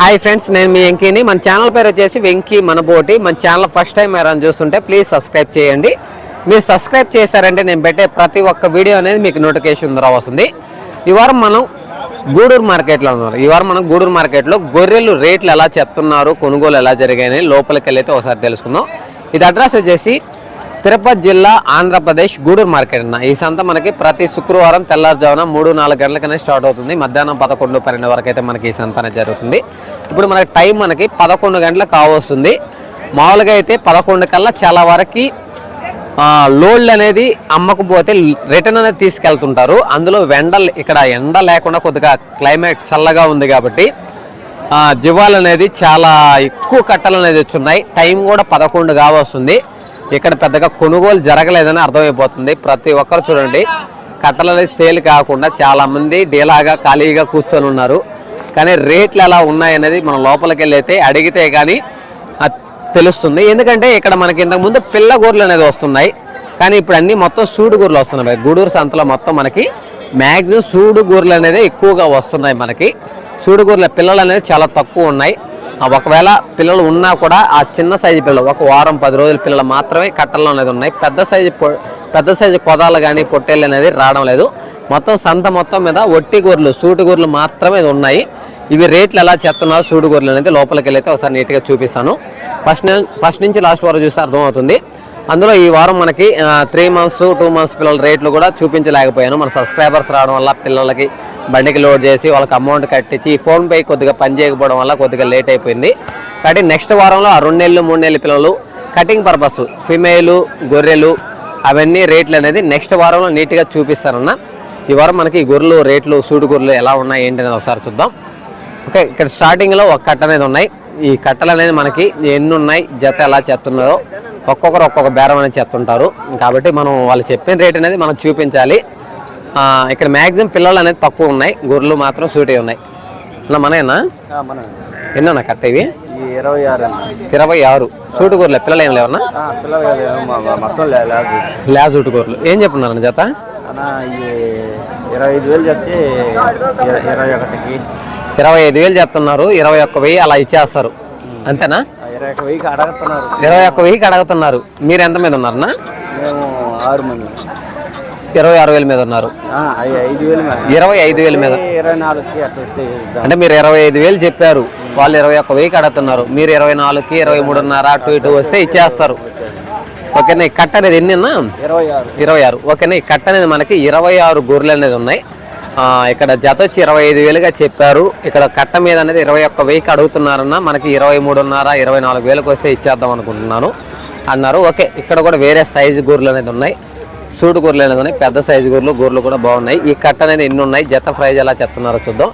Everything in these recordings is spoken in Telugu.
హాయ్ ఫ్రెండ్స్ నేను మీ వెంకీని. మన ఛానల్ పేరు వచ్చేసి వెంకీ మనబోటి. మన ఛానల్ ఫస్ట్ టైం ఎవరైనా చూస్తుంటే ప్లీజ్ సబ్స్క్రైబ్ చేయండి. మీరు సబ్స్క్రైబ్ చేశారంటే నేను పెట్టే ప్రతి ఒక్క వీడియో అనేది మీకు నోటిఫికేషన్ ద్వారా వస్తుంది. ఈ వారం మనం గూడూరు మార్కెట్లో ఉన్నారు ఈ వారం మనం గూడూరు మార్కెట్లో గొర్రెలు రేట్లు ఎలా చెప్తున్నారు కొనుగోలు ఎలా జరిగాయని లోపలికి వెళ్ళైతే ఒకసారి తెలుసుకుందాం. ఇది అడ్రస్ వచ్చేసి తిరుపతి జిల్లా ఆంధ్రప్రదేశ్ గూడూరు మార్కెట్ అన్న. ఈ సంత మనకి ప్రతి శుక్రవారం తెల్లారుజామున మూడు నాలుగు గంటలకనే స్టార్ట్ అవుతుంది. మధ్యాహ్నం పదకొండు పన్నెండు వరకు అయితే మనకి ఈ సంత అనేది జరుగుతుంది. ఇప్పుడు మనకి టైం మనకి పదకొండు గంటలకు కావస్తుంది. మామూలుగా అయితే పదకొండు కల్లా చాలా వరకు లోడ్లు అనేది అమ్మకపోతే రిటర్న్ అనేది తీసుకెళ్తుంటారు. అందులో ఎండ ఇక్కడ ఎండ లేకుండా కొద్దిగా క్లైమేట్ చల్లగా ఉంది కాబట్టి జీవాలు అనేది చాలా ఎక్కువ కట్టలు అనేది వచ్చున్నాయి టైం కూడా పదకొండు కావస్తుంది. ఇక్కడ పెద్దగా కొనుగోలు జరగలేదని అర్థమైపోతుంది. ప్రతి ఒక్కరు చూడండి కట్టలని అనేది సేల్ కాకుండా చాలామంది డీలాగా ఖాళీగా కూర్చొని ఉన్నారు. కానీ రేట్లు ఎలా ఉన్నాయనేది మనం లోపలికి వెళ్ళైతే అడిగితే కానీ అది తెలుస్తుంది. ఎందుకంటే ఇక్కడ మనకి ఇంతకుముందు పిల్ల గూర్లు అనేది వస్తున్నాయి. కానీ ఇప్పుడు అన్ని మొత్తం సూడు గూర్లు వస్తున్నాయి గూడూరు సంతలో మొత్తం మనకి మ్యాక్సిమం సూడు గూర్లు అనేది ఎక్కువగా వస్తున్నాయి మనకి. సూడుగూర్ల పిల్లలు అనేది చాలా తక్కువ ఉన్నాయి. ఒకవేళ పిల్లలు ఉన్నా కూడా ఆ చిన్న సైజు పిల్లలు ఒక వారం పది రోజుల పిల్లలు మాత్రమే కట్టల్లో అనేది ఉన్నాయి. పెద్ద సైజు పెద్ద సైజు కొదాలు కానీ పొట్టేళ్ళు అనేది రావడం లేదు. మొత్తం సంత మొత్తం మీద ఒట్టి గొర్రెలు సూటి గొర్రెలు మాత్రమే ఉన్నాయి. ఇవి రేట్లు ఎలా చెప్తున్నారు సూడు గొర్రెలు అనేది లోపలికి వెళ్ళైతే ఒకసారి నీట్గా చూపిస్తాను. ఫస్ట్ ఫస్ట్ నుంచి లాస్ట్ వరకు చూస్తే అర్థమవుతుంది. అందులో ఈ వారం మనకి త్రీ మంత్స్ టూ మంత్స్ పిల్లల రేట్లు కూడా చూపించలేకపోయాను. మన సబ్స్క్రైబర్స్ రావడం వల్ల పిల్లలకి బండికి లోడ్ చేసి వాళ్ళకి అమౌంట్ కట్టించి ఫోన్పే కొద్దిగా పని చేయకపోవడం వల్ల కొద్దిగా లేట్ అయిపోయింది. కాబట్టి నెక్స్ట్ వారంలో ఆ రెండు నెలలు మూడు నెలల పిల్లలు కటింగ్ పర్పస్ ఫిమేలు గొర్రెలు అవన్నీ రేట్లు అనేది నెక్స్ట్ వారంలో నీట్గా చూపిస్తారన్న. ఈ వారం మనకి గొర్రెలు రేట్లు సూడు గొర్రెలు ఎలా ఉన్నాయి ఏంటి అనేది ఒకసారి చూద్దాం. ఓకే ఇక్కడ స్టార్టింగ్లో ఒక కట్ట అనేది ఉన్నాయి. ఈ కట్టలు అనేది మనకి ఎన్ని ఉన్నాయి జత ఎలా చెప్తున్నారో ఒక్కొక్కరు ఒక్కొక్క బేరం అనేది చెప్తుంటారు కాబట్టి మనం వాళ్ళు చెప్పిన రేట్ అనేది మనం చూపించాలి. ఇక్కడ మ్యాక్సిమం పిల్లలు అనేది తక్కువ ఉన్నాయి. గొర్రెలు మాత్రం సూటి ఉన్నాయి. అన్న మనేనా మన ఎన్నోనా కట్ట ఇవి? ఈ ఇరవై ఆరు. ఇరవై ఆరు. సూటు గొర్రెలు పిల్లలు ఏం లేవన్నా? ఆ, పిల్లలు కాదు, మ- మ- మొత్తం లే- లేదు లే సూటు గొర్రెలు. ఏం చెప్తున్నారన్న జత? ఇరవై ఐదు వేలు చెప్తే ఇర- ఇరవై ఒకటికి. ఇరవై ఐదు వేలు చెప్తున్నారు. ఇరవై ఒక్క వెయ్యి అలా ఇచ్చేస్తారు. అంతేనా? ఇరవై ఒక వెయ్యికి అడుగుతున్నారు. ఇరవై ఒక్క వెయ్యికి అడుగుతున్నారు. మీరు ఎంత మీద ఉన్నారన్నా? మేము ఆరు మంది ఇరవై ఆరు వేల మీద ఉన్నారు. ఇరవై ఐదు వేల మీద. అంటే మీరు ఇరవై ఐదు వేలు చెప్పారు. వాళ్ళు ఇరవై ఒక్క వెయ్యికి అడుగుతున్నారు మీరు ఇరవై నాలుగుకి ఇరవై మూడున్నర అటు ఇటు వస్తే ఇచ్చేస్తారు. ఓకేనా ఈ కట్ట అనేది ఎన్ని అన్నా? ఇరవై ఆరు. ఓకేనా ఈ కట్ట అనేది మనకి ఇరవై ఆరు గొర్రెలు అనేది ఉన్నాయి. ఇక్కడ జత వచ్చి ఇరవై ఐదు వేలుగా చెప్పారు. ఇక్కడ కట్ట మీద అనేది ఇరవై ఒక్క వెయ్యికి అడుగుతున్నారన్న మనకి ఇరవై మూడున్నర ఇరవై నాలుగు వేలకు వస్తే ఇచ్చేద్దాం అనుకుంటున్నాను. అన్నారు. ఓకే ఇక్కడ కూడా వేరే సైజు గొర్రెలు అనేది ఉన్నాయి. సూటు గొర్రెలు అనేది ఉన్నాయి పెద్ద సైజు గొర్రెలు గొర్రెలు కూడా బాగున్నాయి. ఈ కట్ట అనేది ఎన్ని ఉన్నాయి? జత ప్రైజ్ ఎలా చెప్తున్నారో చూద్దాం.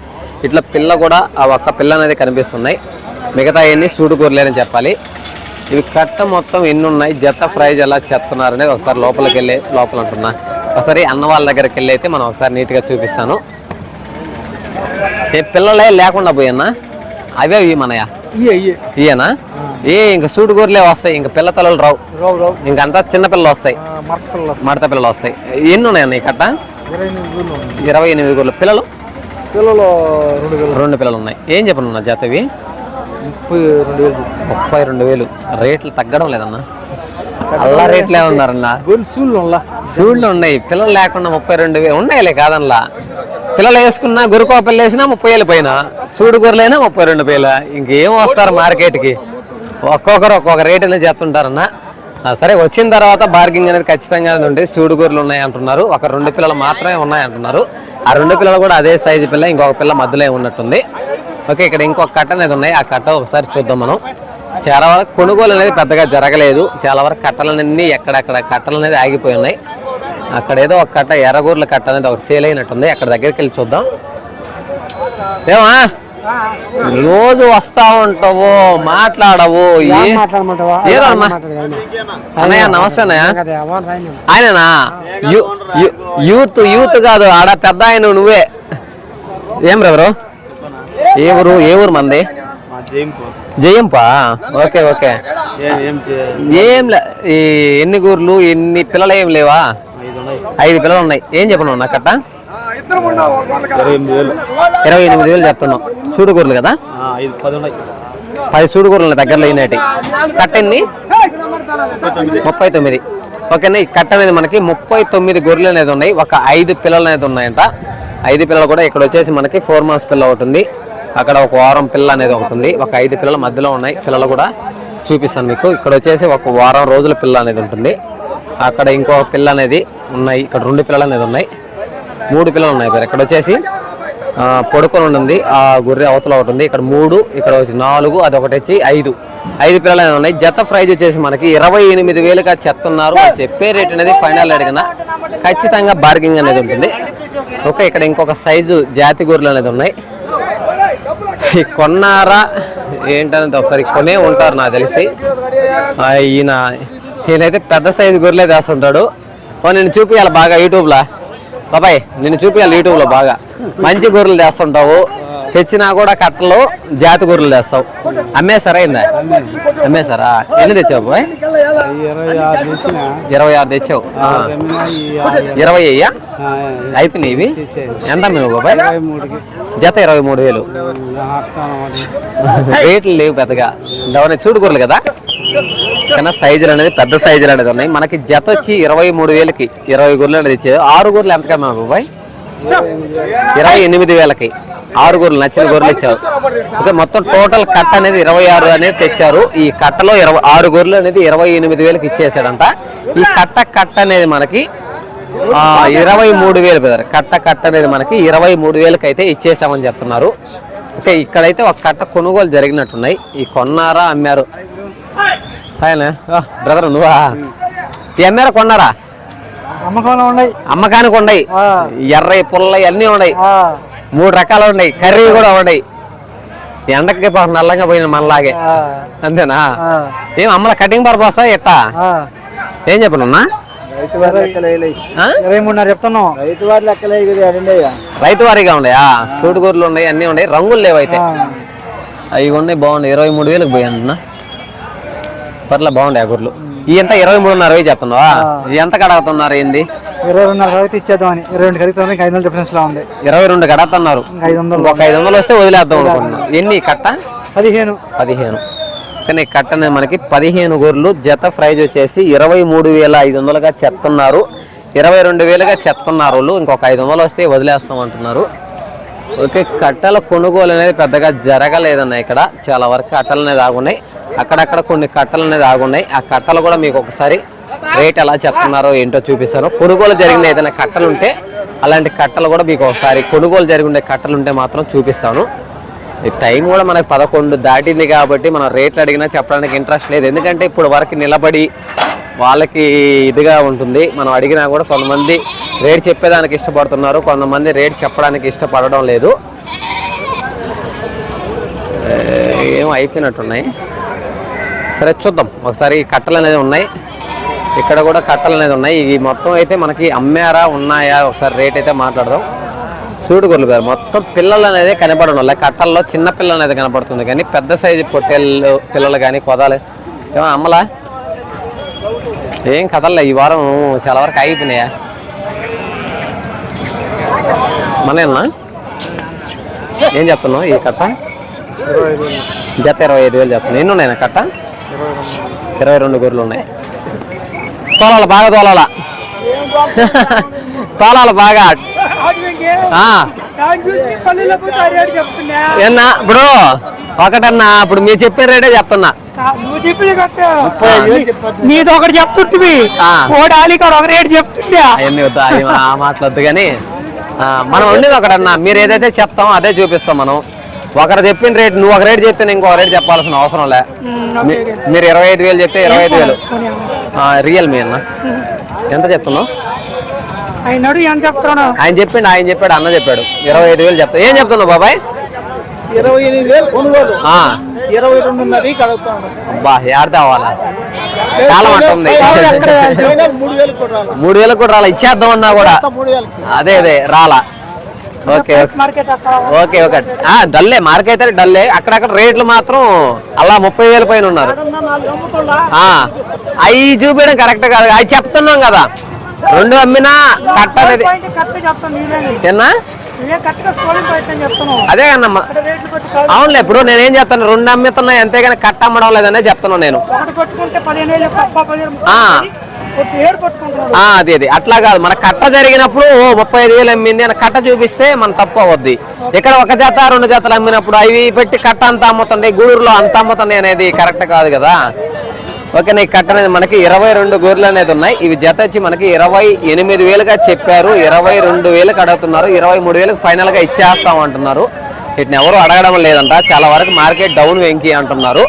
ఇట్లా పిల్ల కూడా ఆ ఒక్క పిల్ల అనేది కనిపిస్తున్నాయి. మిగతా ఎన్ని సూటు గొర్రెలు చెప్పాలి. ఇవి కట్ట మొత్తం ఎన్ని ఉన్నాయి? జత ప్రైజ్ ఎలా చెప్తున్నారు అనేది ఒకసారి లోపలికి వెళ్ళి లోపల అంటున్నా ఒకసారి అన్న వాళ్ళ దగ్గరికి వెళ్ళి అయితే మనం ఒకసారి నీట్గా చూపిస్తాను. ఏ పిల్లలే లేకుండా పోయన్నా? అవే ఇవి మనయా? ఇయేనా? ఏ ఇంక సూటు గొర్రెలే వస్తాయి ఇంక పిల్ల తలలు రావు. రావు రావు. ఇంకంతా చిన్న పిల్లలు వస్తాయి. మడత పిల్లలు వస్తాయి. ఎన్ని ఉన్నాయన్న కట్ట? ఇరవై ఎనిమిది గొర్రెలు పిల్లలు? పిల్లలు రెండు పిల్లలు ఉన్నాయి. ఏం చెప్పనున్నా జత ఇవి ముప్పై రెండు వేలు ముప్పై రెండు వేలు. రేట్లు తగ్గడం లేదన్నా? అల్లా రేట్లే ఉన్నారన్నా? సూళ్ళు ఉన్నాయి. పిల్లలు లేకుండా ముప్పై రెండు వేలు ఉన్నాయిలే కాదనలా. పిల్లలు వేసుకున్నా గురుకో వేసినా ముప్పై వేలు పైన సూడు గొర్రెలైనా ముప్పై రెండు వేలు. ఇంకేం వస్తారు మార్కెట్కి? ఒక్కొక్కరు ఒక్కొక్క రేట్ అనేది చెప్తుంటారన్న సరే వచ్చిన తర్వాత బార్గింగ్ అనేది ఖచ్చితంగా ఉంది సూడు గొర్రెలు ఉన్నాయి అంటున్నారు. ఒక రెండు పిల్లలు మాత్రమే ఉన్నాయి అంటున్నారు. ఆ రెండు పిల్లలు కూడా అదే సైజు పిల్ల ఇంకొక పిల్ల మధ్యలో ఉన్నట్టుంది. ఓకే ఇక్కడ ఇంకొక కట్ట అనేది ఉన్నాయి. ఆ కట్ట ఒకసారి చూద్దాం మనం. చాలా వరకు కొనుగోలు అనేది పెద్దగా జరగలేదు. చాలా వరకు కట్టలన్నీ ఎక్కడెక్కడ కట్టలు అనేది ఆగిపోయి ఉన్నాయి. అక్కడ ఏదో ఒక కట్ట ఎర్రగూర్ల కట్ట అనేది ఒకటి సేల్ అయినట్టుంది. అక్కడ దగ్గరికి వెళ్ళి చూద్దాం. ఏమా? రోజు వస్తా ఉంటావు మాట్లాడవు ఏ- మాట్లాడమంటావా? ఏదమ్మా అన్నయ్య నమస్తే ఆయననా? యూత్ యూత్ కాదు ఆడ పెద్ద ఆయన నువ్వే. ఏం బ్రదరు ఏ ఊరు? ఏ ఊరు మంది? జయంపు. Okay okay. ఏం ఎన్ని గూర్లు ఎన్ని పిల్లలు ఏం లేవా? ఐదు పిల్లలు ఉన్నాయి. ఏం చెప్పను నా కట్ట? ఇరవై ఎనిమిది వేలు. చెప్తున్నాం. సూడుగూరలు కదా? పది సూడుగూరలు దగ్గరలో అయినటి కట్ట ఎన్ని? ముప్పై తొమ్మిది. ఓకేనా ఈ కట్ట అనేది మనకి ముప్పై తొమ్మిది గొర్రెలు అనేది ఉన్నాయి. ఒక ఐదు పిల్లలు అనేది ఉన్నాయంట. ఐదు పిల్లలు కూడా ఇక్కడ వచ్చేసి మనకి ఫోర్ మంత్స్ పిల్ల ఒకటి ఉంది. అక్కడ ఒక వారం పిల్ల అనేది ఒకటి ఉంది. ఒక ఐదు పిల్లల మధ్యలో ఉన్నాయి. పిల్లలు కూడా చూపిస్తాను మీకు. ఇక్కడ వచ్చేసి ఒక వారం రోజుల పిల్ల అనేది ఉంటుంది. అక్కడ ఇంకో పిల్ల అనేది ఉన్నాయి. ఇక్కడ రెండు పిల్లలు అనేది ఉన్నాయి. మూడు పిల్లలు ఉన్నాయి ఇక్కడ ఇక్కడ వచ్చేసి పడుకొని ఉండింది. ఆ గొర్రె అవతల ఒకటి ఉంది. ఇక్కడ మూడు ఇక్కడ వచ్చి నాలుగు అది ఒకటి వచ్చి ఐదు. ఐదు పిల్లలు అనేవి ఉన్నాయి. జత ప్రైజ్ వచ్చేసి మనకి ఇరవై ఎనిమిది వేలుగా చెప్తున్నారు అది చెప్పే రేట్ అనేది ఫైనల్ అడిగిన ఖచ్చితంగా బార్గింగ్ అనేది ఉంటుంది. ఓకే ఇక్కడ ఇంకొక సైజు జాతి గొర్రెలు అనేది ఉన్నాయి. కొన్నారా ఏంటనేది ఒకసారి కొనే ఉంటారు నాకు తెలిసి. ఈయన ఈయనైతే పెద్ద సైజు గొర్రెలే తెస్తుంటాడు ఓ నేను చూపించాలి బాగా యూట్యూబ్లో. బాబాయ్ నేను చూపించాలి యూట్యూబ్లో బాగా. మంచి గొర్రెలు తెస్తుంటావు. తెచ్చినా కూడా కట్టలు జాతి గొర్రెలు తెస్తావు. అమ్మేసారా అయిందా అమ్మేసారా ఎన్ని తెచ్చావు బాయ్ ఇరవై ఆరు తెచ్చావు. ఇరవై అయ్యా? అయిపోయినాయి ఇవి? ఎంత మేము బాబాయ్? జత ఇరవై మూడు వేలు. రేట్లు లేవు పెద్దగా. డౌన్ చూడుకూరలు కదా? కానీ సైజులు అనేది పెద్ద సైజులు అనేది ఉన్నాయి. మనకి జత వచ్చి ఇరవై మూడు వేలకి ఇరవై గొర్రెలు అనేది ఇచ్చేది ఆరు గొర్రెలు ఎంతకా మా బాబాయ్? ఇరవై ఎనిమిది వేలకి. ఆరు గొర్రెలు నచ్చిన గొర్రెలు ఇచ్చారు. ఓకే మొత్తం టోటల్ కట్ట అనేది ఇరవై ఆరు అనేది తెచ్చారు. ఈ కట్టలో ఇరవై ఆరు గొర్రెలు అనేది ఇరవై ఎనిమిది వేలకి ఇచ్చేసాడంట. ఈ కట్ట కట్ట అనేది మనకి ఇరవై మూడు వేలు పెద్దారు కట్ట కట్ట అనేది మనకి ఇరవై మూడు వేలకి అయితే ఇచ్చేసామని చెప్తున్నారు. ఓకే ఇక్కడైతే ఒక కట్ట కొనుగోలు జరిగినట్టున్నాయి. ఈ కొన్నారా అమ్మారు? ఆయన బ్రదర్ నువ్వా? అమ్మారా కొన్నారా అమ్మకంలో ఉన్నాయి. అమ్మకానికి ఉన్నాయి. ఎర్ర పుల్ల అన్నీ ఉన్నాయి. మూడు రకాలు ఉన్నాయి. కర్రీ కూడా ఉన్నాయి. ఎండకి నల్లంగా పోయిన మనలాగే. అంతేనా? ఏం అమ్మల కటింగ్ పర్పస్ ఎట్టా? ఏం చెప్పనున్నా? రైతు వారీగా ఉన్నాయా? సూడు గొర్రెలు ఉన్నాయి అన్నీ ఉన్నాయి. రంగులు లేవు అయితే అవి ఉన్నాయి బాగున్నాయి. ఇరవై మూడు వేలకు పోయాను పర్లే బాగుండే ఆ గొర్రెలు ఈ ఎంత ఇరవై మూడున్నర వేలు చెప్తున్నావా? ఎంత కడగతున్నారు ఏంది? ఇరవై రెండున్నర ఇచ్చేద్దామని. ఇరవై రెండు కలిగితే ఇంకా ఐదు వందల డిఫరెన్స్ లా ఉంది. ఇరవై రెండు ఐదు వందలు ఒక ఐదు వందలు వస్తే వదిలేద్దాం అనుకుంటున్నా. ఎన్ని? కట్ట? పదిహేను. పదిహేను. కానీ కట్ట అనేది మనకి పదిహేను గొర్రెలు జత ప్రైజ్ వచ్చేసి ఇరవై మూడు వేల ఐదు వందలుగా చెప్తున్నారు. ఇరవై రెండు వేలుగా చెప్తున్నారు వాళ్ళు. ఇంకొక ఐదు వందలు వస్తే వదిలేస్తాం అంటున్నారు. ఓకే కట్టల కొనుగోలు అనేది పెద్దగా జరగలేదన్న ఇక్కడ. చాలా వరకు కట్టలు అనేది ఆగున్నాయి అక్కడక్కడ కొన్ని కట్టలు అనేది ఆగున్నాయి. ఆ కట్టలు కూడా మీకు ఒకసారి రేట్ ఎలా చెప్తున్నారో ఏంటో చూపిస్తాను. కొనుగోలు జరిగిన ఏదైనా కట్టలు ఉంటే అలాంటి కట్టలు కూడా మీకు ఒకసారి కొనుగోలు జరిగి ఉండే కట్టలు ఉంటే మాత్రం చూపిస్తాను. ఈ టైం కూడా మనకు పదకొండు దాటింది కాబట్టి మనం రేట్లు అడిగినా చెప్పడానికి ఇంట్రెస్ట్ లేదు. ఎందుకంటే ఇప్పుడు వరకు నిలబడి వాళ్ళకి ఇదిగా ఉంటుంది. మనం అడిగినా కూడా కొంతమంది రేట్ చెప్పేదానికి ఇష్టపడుతున్నారు. కొంతమంది రేట్ చెప్పడానికి ఇష్టపడడం లేదు. ఏం అయిపోయినట్టున్నాయి. సరే చూద్దాం. ఒకసారి కట్టలు అనేది ఉన్నాయి. ఇక్కడ కూడా కట్టలు అనేది ఉన్నాయి. ఇవి మొత్తం అయితే మనకి అమ్మారా ఉన్నాయా? ఒకసారి రేట్ అయితే మాట్లాడదాం. చూడు గొర్రెలు గారు మొత్తం పిల్లలు అనేది కనపడడం వల్ల కట్టల్లో చిన్న పిల్లలు అనేది కనపడుతుంది కానీ పెద్ద సైజు పొట్టేళ్ళు పిల్లలు కానీ కొదాలు. ఏమో అమ్మలా? ఏం కథలే ఈ వారం చాలా వరకు అయిపోయినాయా మనేనా ఏం చెప్తున్నావు? ఈ కట్ట జత ఇరవై ఐదు వేలు చెప్తున్నాను ఎన్ని ఉన్నాయి కట్ట? ఇరవై రెండు గొర్రెలు ఉన్నాయి. తోలాల బాగా తోలాల? తోలాల బాగా. ఆ. ఏన్నా ఇప్పుడు ఒకటన్నా ఇప్పుడు మీరు చెప్పే రేటే చెప్తున్నా. నీది ఒకటి చెప్తుంటివి. ఆ. ఓడాలి ఒక రేటు అవన్నీ వద్దు వద్దు కానీ మనం ఉండేది ఒకటన్నా. మీరు ఏదైతే చెప్తామో అదే చూపిస్తాం మనం. ఒకరు చెప్పిన రేట్ నువ్వు ఒక రేట్ చెప్తే నేను ఇంకో రేట్ చెప్పాల్సిన అవసరం లే. మీరు ఇరవై ఐదు వేలు చెప్తే ఇరవై ఐదు వేలు. రియల్మీ అన్న. ఎంత చెప్తున్నావు? ఆయన చెప్పిండు ఆయన చెప్పాడు అన్న చెప్పాడు. ఇరవై ఐదు వేలు చెప్తా. ఏం చెప్తున్నావు బాబాయ్? ఇరవై ఎనిమిది వేలు కొనుగోలు. ఇరవై రెండున్నర అబ్బా అవ్వాలా మూడు వేలకు కూడా రాలా. ఇచ్చేద్దాం అన్నా కూడా అదే అదే రాలా. Okay okay. ఓకే. డల్లే. మార్కెట్ అయితే డల్లే. అక్కడక్కడ రేట్లు మాత్రం అలా ముప్పై వేల పైన ఉన్నారు. అవి చూపించడం కరెక్ట్ కాదు. అవి చెప్తున్నాం కదా. రెండు అమ్మినా కట్ట అనేది చెప్తున్నావు అదే కన్నమ్మ అవునులే ఇప్పుడు నేనేం చెప్తాను? రెండు అమ్ముతున్నాయి అంతేగాని కట్ట అమ్మడం లేదనే చెప్తున్నాను నేను. అదే అదే అది అది. అట్లా కాదు. మన కట్ట జరిగినప్పుడు ఓ ముప్పై ఐదు వేలు అమ్మింది అని కట్ట చూపిస్తే మన తప్పు అవద్ది. ఇక్కడ ఒక జత రెండు జతలు అమ్మినప్పుడు అవి పెట్టి కట్ట అంత అమ్ముతుంది గూడూరులో అంత అమ్ముతుంది అనేది కరెక్ట్ కాదు కదా? ఓకేనా ఈ కట్ట అనేది మనకి ఇరవై రెండు గొర్రెలు అనేది ఉన్నాయి. ఇవి జత వచ్చి మనకి ఇరవై ఎనిమిది వేలుగా చెప్పారు. ఇరవై రెండు వేలకు అడుగుతున్నారు. ఇరవై మూడు వేలకు ఫైనల్గా ఇచ్చేస్తాం అంటున్నారు. వీటిని ఎవరు అడగడం లేదంట. చాలా వరకు మార్కెట్ డౌన్ వెంకి అంటున్నారు.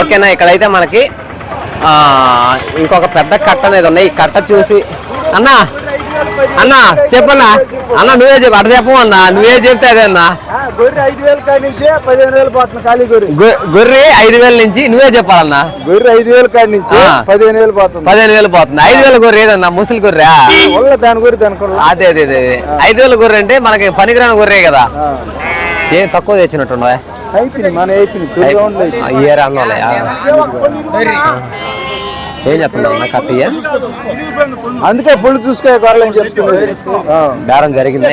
ఓకేనా ఇక్కడైతే మనకి ఇంకొక పెద్ద కట్ట అనేది ఉన్నాయి. ఈ కట్ట చూసి అన్నా అన్నా చెప్పన్నా అన్న నువ్వే చెప్పు అటు చెప్పు అన్నా నువ్వే చెప్తే అదే అన్నా. గొర్రె ఐదు వేలు కాడి నుంచి పదిహేను వేలు పోతుంది ఖాళీ గొర్రె. గొర్రె ఐదు వేల నుంచి నువ్వే చెప్పాలన్నా. గొర్రె ఐదు వేలు కాడి నుంచి. పదిహేను వేలు పోతుంది. పదిహేను వేలు పోతుంది. ఐదు వేల గొర్రె ఏదన్నా ముసలి గొర్రె? దాని గొర్రె దాని అదే అదే అదే. ఐదు వేల గొర్రె అంటే మనకి పనికిరాని గొర్రె కదా. ఏం తక్కువ తెచ్చినట్టున్నా అయిపోయింది మన ఇయర్ ఏం చెప్తున్నావు నా కట్ట ఇయర్ అందుకే పుళ్ళు చూసుకో చెప్తున్నది ఆ. బేరం జరిగిందా?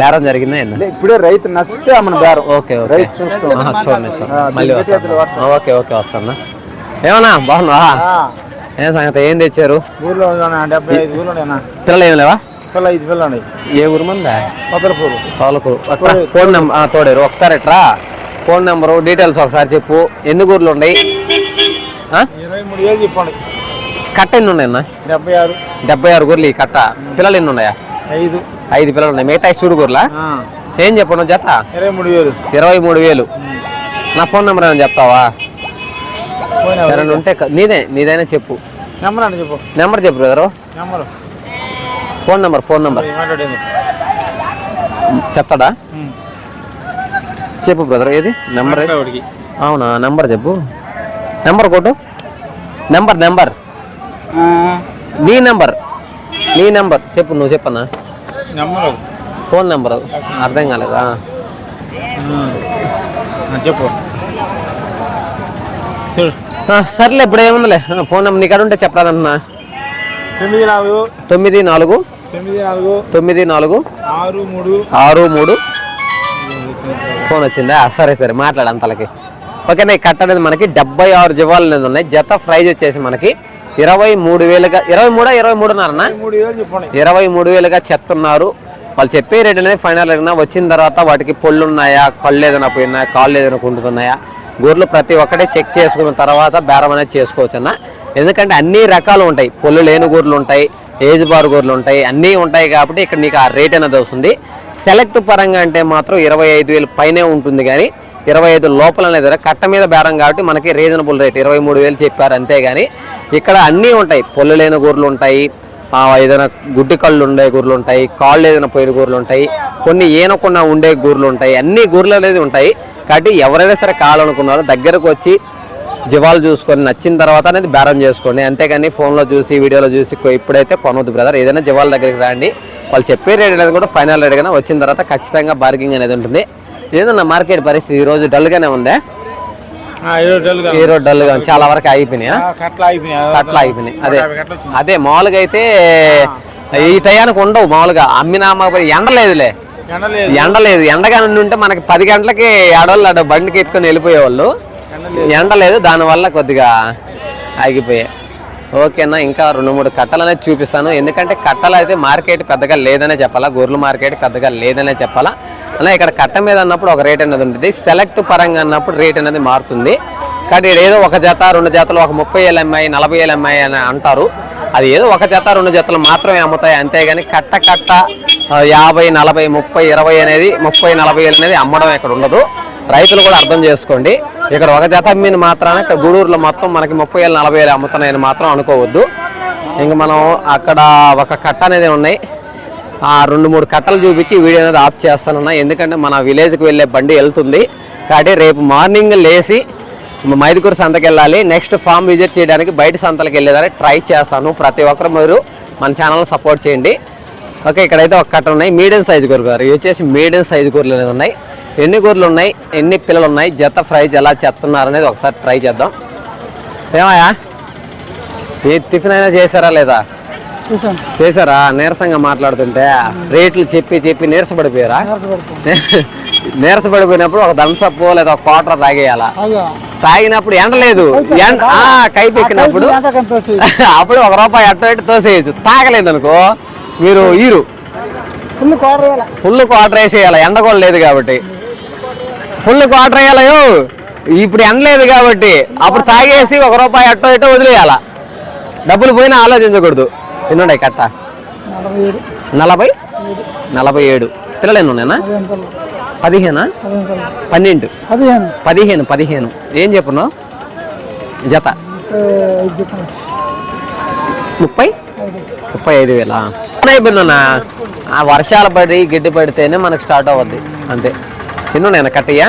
బేరం జరిగిందా ఇప్పుడే రైతు నచ్చితే మన బేరం. ఓకే రైతు చూస్తాం చూడండి మళ్ళీ ఓకే ఓకే వస్తాను. ఏమన్నా బాగున్నావా? ఆ, ఏం సంగతి? ఏం తెచ్చారు? ఊర్లో పిల్లలు ఏం లేవా? పిల్ల ఐదు పిల్లలు ఉన్నాయి ఏ ఊరు మందా? కొత్తలపూరు పాలకు ఫోన్ నెంబర్ తోడేరు. ఒకసారి ఎట్రా? ఫోన్ నెంబరు డీటెయిల్స్ ఒకసారి చెప్పు. ఎన్ని ఊర్లు ఉన్నాయి? ఇరవై మూడు వేలు చెప్పండి. కట్ట ఎన్ని ఉన్నాయి అన్న డెబ్బై ఆరు. డెబ్బై ఆరు గూర్లు ఈ కట్ట. పిల్లలు ఎన్ని ఉన్నాయా? ఐదు. ఐదు పిల్లలు ఉన్నాయి. మిగతా చూడు గూర్లా ఏం చెప్పను జత? ఇరవై మూడు వేలు. ఇరవై మూడు వేలు. నా ఫోన్ నెంబర్ ఏమైనా చెప్తావా? ఎవరైనా ఉంటే నీదే నీదైనా చెప్పు. నెంబర్ అండి చెప్పు. నెంబర్ చెప్పు brother. Number. Phone number phone number. చెప్తాడా? చెప్పు బ్రదర్ ఏది? నెంబర్ అవునా? నెంబర్ చెప్పు. నెంబర్ కొట్టు. Number number. నీ నెంబర్. నీ నెంబర్. చెప్పు నువ్వు చెప్పన్నా? నెంబరు. Phone number. అర్థం కాలేదా? చెప్పు. సర్లే ఇప్పుడు ఏముందిలే? ఫోన్ నెంబర్ నీకాడ ఉంటే చెప్పరాదన్నా. తొమ్మిది నాలుగు. తొమ్మిది నాలుగు. తొమ్మిది నాలుగు. తొమ్మిది నాలుగు. ఆరు మూడు. ఆరు మూడు. ఫోన్ వచ్చిందా? సరే సరే మాట్లాడు అంతలకి. ఓకేనా ఈ కట్ట అనేది మనకి డెబ్బై ఆరు జీవాలు అనేది ఉన్నాయి. జత ప్రైజ్ వచ్చేసి మనకి ఇరవై మూడు వేలుగా ఇరవై మూడా ఇరవై మూడున్నరనా ఇరవై మూడు వేలుగా చెప్తున్నారు. వాళ్ళు చెప్పే రేట్ అనేది ఫైనల్ అయినా వచ్చిన తర్వాత వాటికి పొళ్ళు ఉన్నాయా కళ్ళు ఏదైనా పోయినాయా కాళ్ళు ఏదైనా కుంటున్నాయా గూర్లు ప్రతి ఒక్కటి చెక్ చేసుకున్న తర్వాత బేరం అనేది చేసుకోవచ్చు అన్న ఎందుకంటే అన్ని రకాలు ఉంటాయి. పొల్లు లేని గూర్లు ఉంటాయి ఏజ్ బార్ గూర్లు ఉంటాయి అన్నీ ఉంటాయి కాబట్టి ఇక్కడ నీకు ఆ రేట్ అనేది వస్తుంది. సెలెక్ట్ పరంగా అంటే మాత్రం ఇరవై ఐదు వేలు పైనే ఉంటుంది కానీ ఇరవై ఐదు లోపల అనేది కట్ట మీద బేరం కాబట్టి మనకి రీజనబుల్ రేట్ ఇరవై మూడు వేలు చెప్పారు అంతేగాని ఇక్కడ అన్నీ ఉంటాయి. పొల్లు లేని గూర్లు ఉంటాయి ఏదైనా గుడ్డి కళ్ళు ఉండే గూర్లు ఉంటాయి కాళ్ళు ఏదైనా పోయిన గూర్లు ఉంటాయి కొన్ని ఏనకుండా ఉండే గూర్లు ఉంటాయి అన్ని గూర్లు అనేది ఉంటాయి. కాబట్టి ఎవరైనా సరే కావాలనుకున్నారో దగ్గరకు వచ్చి జీవాలు చూసుకొని నచ్చిన తర్వాత అనేది బేరం చేసుకోండి. అంతేగాని ఫోన్లో చూసి వీడియోలో చూసి ఇప్పుడైతే కొనవద్దు బ్రదర్ ఏదైనా జీవాల దగ్గరికి రండి. వాళ్ళు చెప్పే రేట్ అనేది కూడా ఫైనల్ రేట్ గానే వచ్చిన తర్వాత ఖచ్చితంగా బార్గింగ్ అనేది ఉంటుంది. ఏదన్నా మార్కెట్ పరిస్థితి? ఈ రోజు డల్గానే ఉందే? ఇరవై వేలుగా ఈ రోజు డల్గా. చాలా వరకు అయిపోయినాయా? కట్ల అయిపోయినాయి. అదే. అదే మామూలుగా అయితే ఈ టయానికి ఉండవు మామూలుగా. అమ్మినా అమ్మకపోయి ఎండ లేదులే. ఎండలేదు ఎండ లేదు. ఎండగా నుండి ఉంటే మనకి పది గంటలకి ఆడవాళ్ళు ఆడ బండికి ఎత్తుకొని వెళ్ళిపోయేవాళ్ళు. ఎండ లేదు దానివల్ల కొద్దిగా ఆగిపోయాయి ఓకేనా ఇంకా రెండు మూడు కట్టలు అనేది చూపిస్తాను. ఎందుకంటే కట్టలు అయితే మార్కెట్ పెద్దగా లేదనే చెప్పాలా గొర్రెల మార్కెట్ పెద్దగా లేదనే చెప్పాలా. అలా ఇక్కడ కట్ట మీద అన్నప్పుడు ఒక రేట్ అనేది ఉంటుంది. సెలెక్ట్ పరంగా అన్నప్పుడు రేట్ అనేది మారుతుంది. కానీ ఈడ ఏదో ఒక జత రెండు జతలు ఒక ముప్పై ఏళ్ళు అమ్మాయి నలభై ఏళ్ళు అమ్మాయి అని అంటారు. అది ఏదో ఒక జత రెండు జతలు మాత్రమే అమ్ముతాయి. అంతేగాని కట్ట కట్ట యాభై నలభై ముప్పై ఇరవై అనేది ముప్పై నలభై ఏళ్ళు అనేది అమ్మడం ఇక్కడ ఉండదు. రైతులు కూడా అర్థం చేసుకోండి. ఇక్కడ ఒక జత అమ్మిన మాత్రాన గూడూరులో మొత్తం మనకి ముప్పై ఏళ్ళు నలభై ఏళ్ళు అమ్ముతున్నాయని మాత్రం అనుకోవద్దు. ఇంక మనం అక్కడ ఒక కట్ట అనేది ఉన్నాయి. ఆ రెండు మూడు కట్టలు చూపించి వీడియో అనేది ఆఫ్ చేస్తానన్నా. ఎందుకంటే మన విలేజ్కి వెళ్ళే బండి వెళ్తుంది. కాబట్టి రేపు మార్నింగ్ లేచి మైదుకూరు సంతకి వెళ్ళాలి. నెక్స్ట్ ఫామ్ విజిట్ చేయడానికి బయట సంతలకు వెళ్ళేదానికి ట్రై చేస్తాను. ప్రతి ఒక్కరు మీరు మన ఛానల్ సపోర్ట్ చేయండి. ఓకే ఇక్కడైతే ఒక కట్ట ఉన్నాయి. మీడియం సైజు కూర గారు. ఇవి వచ్చేసి మీడియం సైజు కూరలు అనేది ఉన్నాయి. ఎన్ని కూరలు ఉన్నాయి ఎన్ని పిల్లలు ఉన్నాయి జత ప్రైజ్ ఎలా చెప్తున్నారు అనేది ఒకసారి ట్రై చేద్దాం. ఏమయ్యా? ఏ టిఫిన్ అయినా చేశారా లేదా? చేశారా? నీరసంగా మాట్లాడుతుంటే రేట్లు చెప్పి చెప్పి నీరసపడిపోయారా? నీరసపడిపోయినప్పుడు ఒక థమ్స్అప్ లేదా ఒక క్వార్టర్ తాగేయాలా? తాగినప్పుడు ఎండలేదు ఎండ ఆ, కైపు ఎక్కినప్పుడు అప్పుడు ఒక రూపాయి అట్టు ఇటు తోసేయచ్చు. తాగలేదు అనుకో మీరు ఈరు. ఫుల్ కోటర్ వేయాలి? ఫుల్ క్వార్టర్ వేసేయాలి? ఎండ కూడా లేదు కాబట్టి. ఫుల్ క్వార్టర్ వేయాలయో. ఇప్పుడు ఎండ లేదు కాబట్టి అప్పుడు తాగేసి ఒక రూపాయి అట్టో ఇటో వదిలేయాల. డబ్బులు పోయినా ఆలోచించకూడదు. ఎన్నున్నాయి కట్ట? నలభై నలభై? ఏడు. పిల్లలు ఎన్ని ఉన్నాయన్నా పదిహేను? పన్నెండు. పదిహేను. పదిహేను పదిహేను. ఏం చెప్పున్నావు జత? ముప్పై ముప్పై? ఐదు వేల? అయిపోయిందన్నా ఆ వర్షాలు పడి గిడ్డి పడితేనే మనకు స్టార్ట్ అవ్వద్ది అంతే. ఎన్ని ఉన్నాయన్న కట్టయ్యా?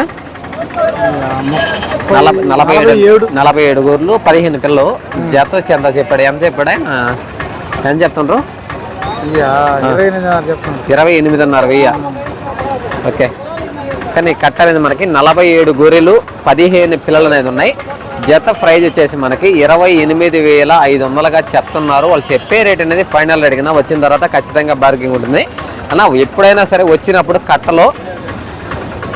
నలభై నలభై ఏడు నలభై ఏడు గూర్లు పదిహేను పిల్లలు జత వచ్చి ఎంత చెప్పాడు? ఎంత చెప్పాడు? ఆయన ఎంత చెప్తుండ్రు? ఇరవై ఎనిమిదిన్నర వెయ్యి. ఓకే. కానీ కట్ట అనేది మనకి నలభై ఏడు గొర్రెలు పదిహేను పిల్లలు అనేది ఉన్నాయి. జత ప్రైజ్ వచ్చేసి మనకి ఇరవై ఎనిమిది వేల ఐదు వందలుగా చెప్తున్నారు. వాళ్ళు చెప్పే రేట్ అనేది ఫైనల్ అడిగినా వచ్చిన తర్వాత ఖచ్చితంగా బార్గింగ్ ఉంటుంది. అన్న ఎప్పుడైనా సరే వచ్చినప్పుడు కట్టలో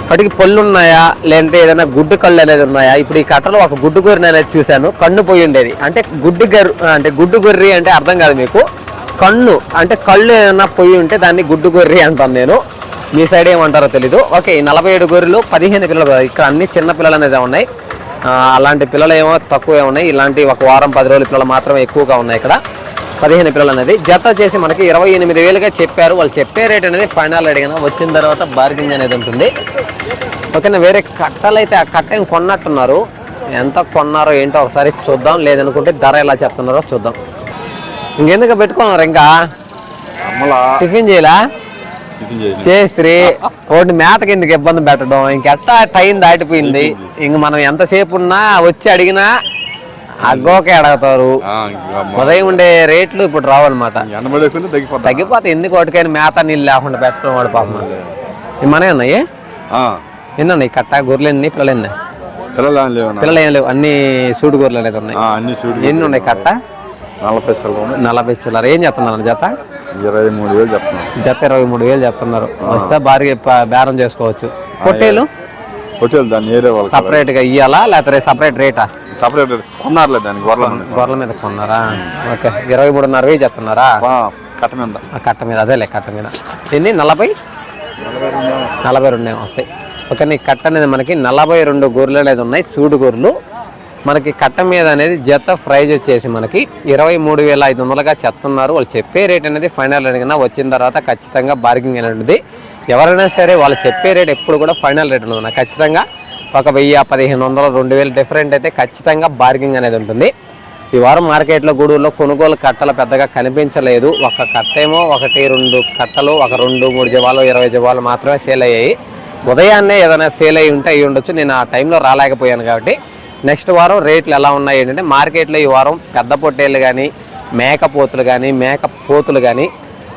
వాటికి పళ్ళు ఉన్నాయా లేదంటే ఏదైనా గుడ్డు కళ్ళు అనేది ఉన్నాయా? ఇప్పుడు ఈ కట్టలో ఒక గుడ్డు గొర్రె అనేది చూశాను. కన్ను పోయి ఉండేది. అంటే గుడ్డు గర్రు అంటే గుడ్డు గొర్రె అంటే అర్థం కాదు మీకు. కన్ను అంటే కళ్ళు ఏదైనా పోయి ఉంటే దాన్ని గుడ్డు గొర్రె అంటాను నేను. మీ సైడ్ ఏమంటారో తెలీదు. ఓకే ఈ నలభై ఏడు గొర్రెలు పదిహేను పిల్లలు ఇక్కడ అన్ని చిన్న పిల్లలు అనేది ఉన్నాయి. అలాంటి పిల్లలు ఏమో తక్కువే ఉన్నాయి. ఇలాంటి ఒక వారం పది రోజుల పిల్లలు మాత్రమే ఎక్కువగా ఉన్నాయి ఇక్కడ. పదిహేను పిల్లలు అనేది జత వచ్చేసి మనకి ఇరవై ఎనిమిది వేలుగా చెప్పారు. వాళ్ళు చెప్పే రేట్ అనేది ఫైనల్ అడిగిన. వచ్చిన తర్వాత బార్గింగ్ అనేది ఉంటుంది. ఓకేనా? వేరే కట్టలు అయితే ఆ కట్ట ఏం కొన్నట్టున్నారు. ఎంత కొన్నారో ఏంటో ఒకసారి చూద్దాం. లేదనుకుంటే ధర ఎలా చెప్తున్నారో చూద్దాం. ఇంకెందుకు పెట్టుకున్నారు ఇంకా? టిఫిన్ చేయలా? చేసి చేస్త్రి ఒకటి మేతకి ఎందుకు ఇబ్బంది పెట్టడం? ఇంకెట్టా టైం దాటిపోయింది. ఇంక మనం ఎంతసేపు ఉన్నా వచ్చి అడిగినా అగ్గోకే అడుగుతారు. ఉదయం ఉండే రేట్లు ఇప్పుడు రావన్నమాట. తగ్గిపోతా ఎందుకు ఒకటికైనా మేత నీళ్ళు లేకుండా పెట్టడం వాడు పాపం. మనమే ఉన్నాయి? ఎన్ని ఉన్నాయి కట్ట గొర్రెలు ఎన్ని పిల్లలు ఎన్ని? పిల్లలు ఏం లేవు అన్ని. సూడు గొర్రెలు అనేది ఉన్నాయి. ఎన్ని ఉన్నాయి కట్ట? నలభై నలభై చిల్లర ఏం చెప్తున్నారు జత? ఇరవై మూడు వేలు చెప్తున్నాను జత ఇరవై మూడు వేలు చెప్తున్నారు వస్తే భారీ బేరం చేసుకోవచ్చు. పొట్టేలు? హోటల్ దాన్ని ఏరే వాళ్ళు సపరేట్గా ఇయ్యాలా? లేకపోతే సపరేట్ రేటా? సపరేట్ కొన్నారులే దానికి గొర్రెలు ఉన్నాయి. గొర్రెల మీద కొన్నారా? ఓకే ఇరవై మూడున్నర వెయ్యి చెప్తున్నారా కట్ట మీద. కట్ట మీద అదేలే కట్ట మీద. ఎన్ని? నలభై? నలభై రెండు వస్తాయి. ఓకే నీ కట్ట అనేది మనకి నలభై రెండు గొర్రెలు అనేది ఉన్నాయి చూడు గొర్రెలు. మనకి కట్ట మీద అనేది జత ప్రైజ్ వచ్చేసి మనకి ఇరవై మూడు వేల ఐదు వందలుగా చెప్తున్నారు. వాళ్ళు చెప్పే రేట్ అనేది ఫైనల్ అడిగినా వచ్చిన తర్వాత ఖచ్చితంగా బార్గింగ్ అనేది ఎవరైనా సరే వాళ్ళు చెప్పే రేట్ ఎప్పుడు కూడా ఫైనల్ రేట్ ఉంటుంది ఖచ్చితంగా ఒక వెయ్యి పదిహేను వందలు రెండు వేలు డిఫరెంట్ అయితే ఖచ్చితంగా బార్గింగ్ అనేది ఉంటుంది. ఈ వారం మార్కెట్లో గూడూరులో కొనుగోలు కట్టలు పెద్దగా కనిపించలేదు. ఒక కట్టేమో ఒకటి రెండు కట్టలు ఒక రెండు మూడు జవాలు ఇరవై జవాలు మాత్రమే సేల్ అయ్యాయి. ఉదయాన్నే ఏదైనా సేల్ అయ్యి ఉంటే అయ్యి ఉండొచ్చు. నేను ఆ టైంలో రాలేకపోయాను కాబట్టి. నెక్స్ట్ వారం రేట్లు ఎలా ఉన్నాయి ఏంటంటే మార్కెట్లో ఈ వారం పెద్ద పొట్టేళ్ళు కానీ మేకపోతులు కానీ మేక పోతులు కానీ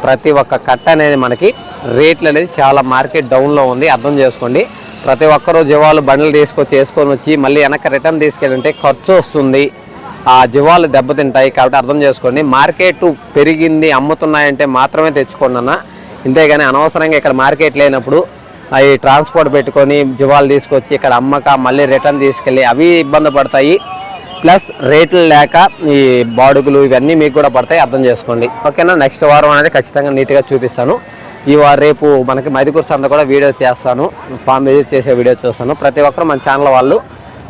ప్రతి ఒక్క కట్ట అనేది మనకి రేట్లు అనేది చాలా మార్కెట్ డౌన్లో ఉంది. అర్థం చేసుకోండి. ప్రతి ఒక్కరూ జీవాలు బండ్లు తీసుకొచ్చి వేసుకొని వచ్చి మళ్ళీ వెనక్కి రిటర్న్ తీసుకెళ్ళంటే ఖర్చు వస్తుంది. ఆ జీవాలు దెబ్బతింటాయి కాబట్టి అర్థం చేసుకోండి. మార్కెట్ పెరిగింది అమ్ముతున్నాయంటే మాత్రమే తెచ్చుకోండి అన్న. ఇంతేగాని అనవసరంగా ఇక్కడ మార్కెట్ లేనప్పుడు అవి ట్రాన్స్పోర్ట్ పెట్టుకొని జీవాలు తీసుకొచ్చి ఇక్కడ అమ్మక మళ్ళీ రిటర్న్ తీసుకెళ్ళి అవి ఇబ్బంది పడతాయి. ప్లస్ రేట్లు లేక ఈ బాడుగులు ఇవన్నీ మీకు కూడా పడతాయి. అర్థం చేసుకోండి. ఓకేనా? నెక్స్ట్ వారం అనేది ఖచ్చితంగా నీట్గా చూపిస్తాను. ఈ రేపు మనకి మైదుకూరు సంత కూడా వీడియో చేస్తాను. ఫామ్ విజిట్ చేసే వీడియో చూస్తాను. ప్రతి ఒక్కరు మన ఛానల్ వాళ్ళు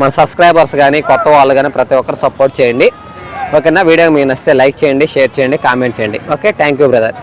మన సబ్స్క్రైబర్స్ కానీ కొత్త వాళ్ళు కానీ ప్రతి ఒక్కరు సపోర్ట్ చేయండి. ఓకేనా? వీడియో మీకు నచ్చితే లైక్ చేయండి షేర్ చేయండి కామెంట్ చేయండి. ఓకే? Thank you brother